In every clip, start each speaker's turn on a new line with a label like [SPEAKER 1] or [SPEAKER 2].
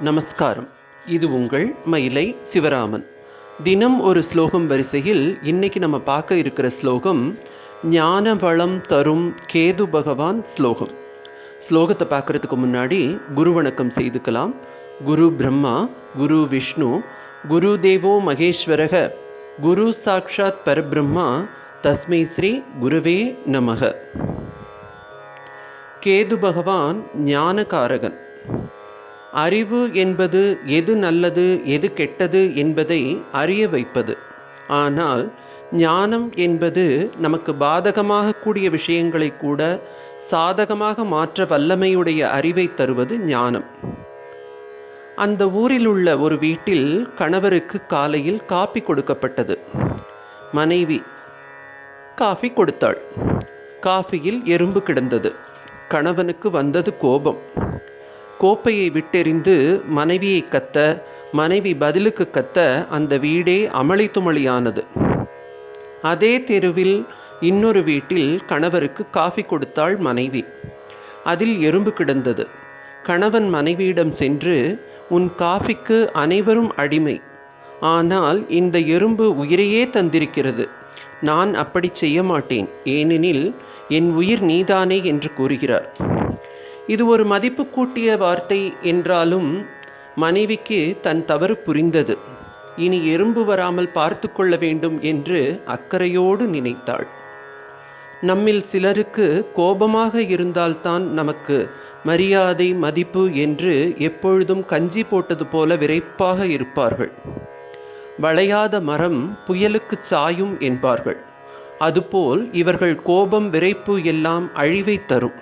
[SPEAKER 1] நமஸ்காரம். இது உங்கள் மயிலை சிவராமன். தினம் ஒரு ஸ்லோகம் வரிசையில் இன்னைக்கு நம்ம பார்க்க இருக்கிற ஸ்லோகம் ஞான வளம் தரும் கேது பகவான் ஸ்லோகம். ஸ்லோகத்தை பார்க்கறதுக்கு முன்னாடி குரு வணக்கம் செய்துக்கலாம். குரு பிரம்மா குரு விஷ்ணு குரு தேவோ மகேஸ்வரக குரு சாக்ஷாத் பரபிரம்மா தஸ்மை ஸ்ரீ குருவே நமக. கேது பகவான் ஞானகாரகன். அறிவு என்பது எது நல்லது எது கெட்டது என்பதை அறிய வைப்பது. ஆனால் ஞானம் என்பது நமக்கு பாதகமாக கூடிய விஷயங்களை கூட சாதகமாக மாற்ற வல்லமையுடைய அறிவை தருவது ஞானம். அந்த ஊரில் உள்ள ஒரு வீட்டில் கணவருக்கு காலையில் காப்பி கொடுக்கப்பட்டது. மனைவி காஃபி கொடுத்தாள். காஃபியில் எறும்பு கிடந்தது. கணவனுக்கு வந்தது கோபம். கோப்பையை விட்டெறிந்து மனைவியை கத்த மனைவி பதிலுக்கு கத்த அந்த வீடே அமளி துமளியானது அதே தெருவில் இன்னொரு வீட்டில் கணவருக்கு காஃபி கொடுத்தாள் மனைவி. அதில் எறும்பு கிடந்தது. கணவன் மனைவியிடம் சென்று உன் காஃபிக்கு அனைவரும் அடிமை. ஆனால் இந்த எறும்பு உயிரையே தந்திருக்கிறது. நான் அப்படி செய்ய மாட்டேன் ஏனெனில் என் உயிர் நீதானே என்று கூறுகிறார். இது ஒரு மதிப்பு கூட்டிய வார்த்தை என்றாலும் மனைவிக்கு தன் தவறு புரிந்தது. இனி எறும்பு வராமல் பார்த்து கொள்ள வேண்டும் என்று அக்கறையோடு நினைத்தாள். நம்மில் சிலருக்கு கோபமாக இருந்தால்தான் நமக்கு மரியாதை மதிப்பு என்று எப்பொழுதும் கஞ்சி போட்டது போல விரைப்பாக இருப்பார்கள். வளையாத மரம் புயலுக்கு சாயும் என்பார்கள். அதுபோல் இவர்கள் கோபம் விரைப்பு எல்லாம் அழிவை தரும்.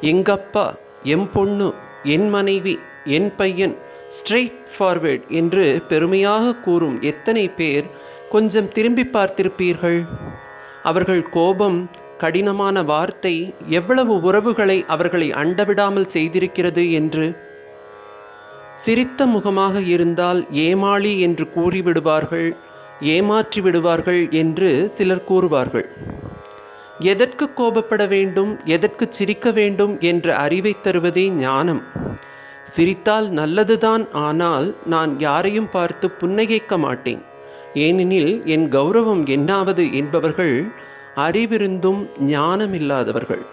[SPEAKER 1] எங்கப்பா எம் பொண்ணு என் மனைவி என் பையன் ஸ்ட்ரெயிட் ஃபார்வேர்ட் என்று பெருமையாக கூறும் எத்தனை பேர் கொஞ்சம் திரும்பி பார்த்திருப்பீர்கள்? அவர்கள் கோபம் கடினமான வார்த்தை எவ்வளவு உறவுகளை அவர்களை அண்டவிடாமல் செய்திருக்கிறது என்று. சிரித்த முகமாக இருந்தால் ஏமாளி என்று கூறிவிடுவார்கள் ஏமாற்றி விடுவார்கள் என்று சிலர் கூறுவார்கள். எதற்கு கோபப்பட வேண்டும் எதற்கு சிரிக்க வேண்டும் என்ற அறிவை தருவதே ஞானம். சிரித்தால் நல்லதுதான் ஆனால் நான் யாரையும் பார்த்து புன்னகைக்க மாட்டேன். ஏனெனில் என் கௌரவம் என்னாவது என்பவர்கள் அறிவிருந்தும் ஞானமில்லாதவர்கள்.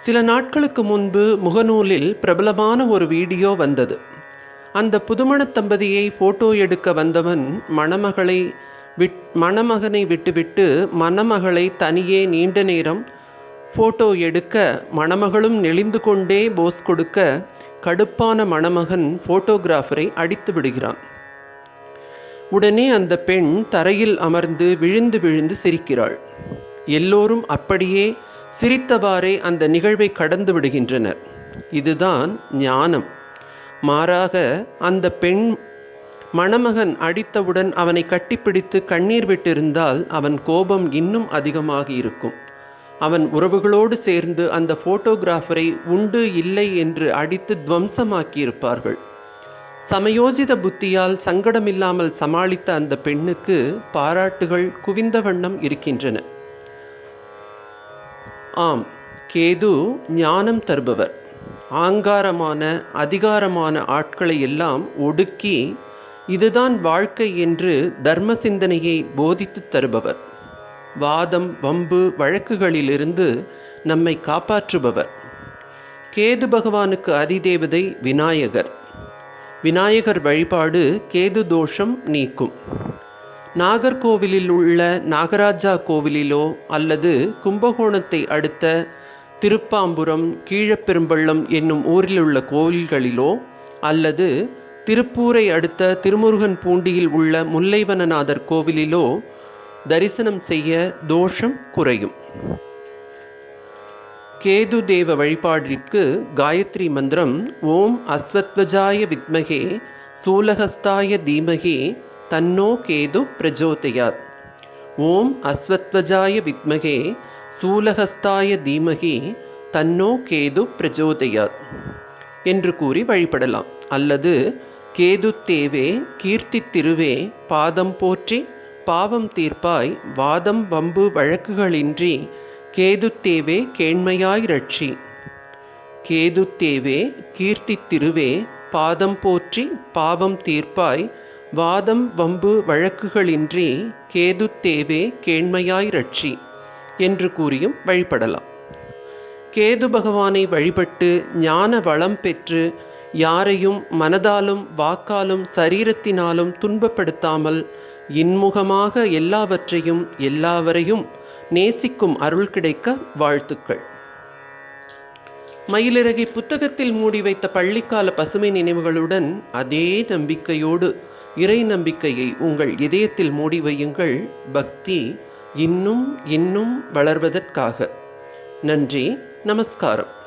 [SPEAKER 1] சில நாட்களுக்கு முன்பு முகநூலில் பிரபலமான ஒரு வீடியோ வந்தது. அந்த புதுமண தம்பதியை போட்டோ எடுக்க வந்தவன் மணமகளை விட் மணமகனை விட்டுவிட்டு மணமகளை தனியே நீண்ட நேரம் போட்டோ எடுக்க மணமகளும் நெளிந்து கொண்டே போஸ் கொடுக்க கடுப்பான மணமகன் போட்டோகிராஃபரை அடித்து விடுகிறான். உடனே அந்த பெண் தரையில் அமர்ந்து விழுந்து விழுந்து சிரிக்கிறாள். எல்லோரும் அப்படியே சிரித்தவாறே அந்த நிகழ்வை கடந்து விடுகின்றனர். இதுதான் ஞானம். மாறாக அந்த பெண் மணமகன் அடித்தவுடன் அவனை கட்டிப்பிடித்து கண்ணீர் விட்டிருந்தால் அவன் கோபம் இன்னும் அதிகமாக இருக்கும் அவன் உறவுகளோடு சேர்ந்து அந்த போட்டோகிராஃபரை உண்டு இல்லை என்று அடித்து துவம்சமாக்கியிருப்பார்கள். சமயோஜித புத்தியால் சங்கடமில்லாமல் சமாளித்த அந்த பெண்ணுக்கு பாராட்டுகள் குவிந்த வண்ணம் இருக்கின்றன. ஆம் கேது ஞானம் தருபவர். ஆங்காரமான அதிகாரமான ஆட்களை எல்லாம் ஒடுக்கி இதுதான் வாழ்க்கை என்று தர்ம சிந்தனையை போதித்து தருபவர். வாதம் வம்பு வழக்குகளிலிருந்து நம்மை காப்பாற்றுபவர். கேது பகவானுக்கு அதிதேவதை விநாயகர். விநாயகர் வழிபாடு கேது தோஷம் நீக்கும். நாகர்கோவிலில் உள்ள நாகராஜா கோவிலிலோ அல்லது கும்பகோணத்தை அடுத்த திருப்பாம்புரம் கீழப்பெரும்பள்ளம் என்னும் ஊரிலுள்ள கோவில்களிலோ அல்லது திருப்பூரை அடுத்த திருமுருகன் பூண்டியில் உள்ள முல்லைவனநாதர் கோவிலிலோ தரிசனம் செய்ய தோஷம் குறையும். கேது தேவ வழிபாடிற்கு காயத்ரி மந்திரம் ஓம் அஸ்வத்வஜாய வித்மகே சூலஹஸ்தாய தீமகே தன்னோ கேது பிரஜோதயாத். ஓம் அஸ்வத்வஜாய வித்மகே சூலஹஸ்தாய தீமகி தன்னோ கேது பிரஜோதயாத். என்று கூறி வழிபடலாம். அல்லது கேதுத்தேவே கீர்த்தி திருவே பாதம் போற்றி பாவம் தீர்ப்பாய் வாதம் வம்பு வழக்குகளின்றி கேதுத்தேவே கேண்மையாய் ரட்சி. கேதுத்தேவே கீர்த்தி திருவே பாதம் போற்றி பாவம் தீர்ப்பாய் வாதம் வம்பு வழக்குகளின்றி கேதுத்தேவே கேண்மையாய் ரட்சி என்று கூறியும் வழிபடலாம். கேது பகவானை வழிபட்டு ஞான வளம் பெற்று யாரையும் மனதாலும் வாக்காலும் சரீரத்தினாலும் துன்பப்படுத்தாமல் இன்முகமாக எல்லாவற்றையும் எல்லாவரையும் நேசிக்கும் அருள் கிடைக்க வாழ்த்துக்கள். மயிலிறகை புத்தகத்தில் மூடி வைத்த பள்ளிக்கால பசுமை நினைவுகளுடன் அதே நம்பிக்கையோடு இறை நம்பிக்கையை உங்கள் இதயத்தில் மூடி வையுங்கள். பக்தி இன்னும் இன்னும் வளர்வதற்காக. நன்றி நமஸ்காரம்.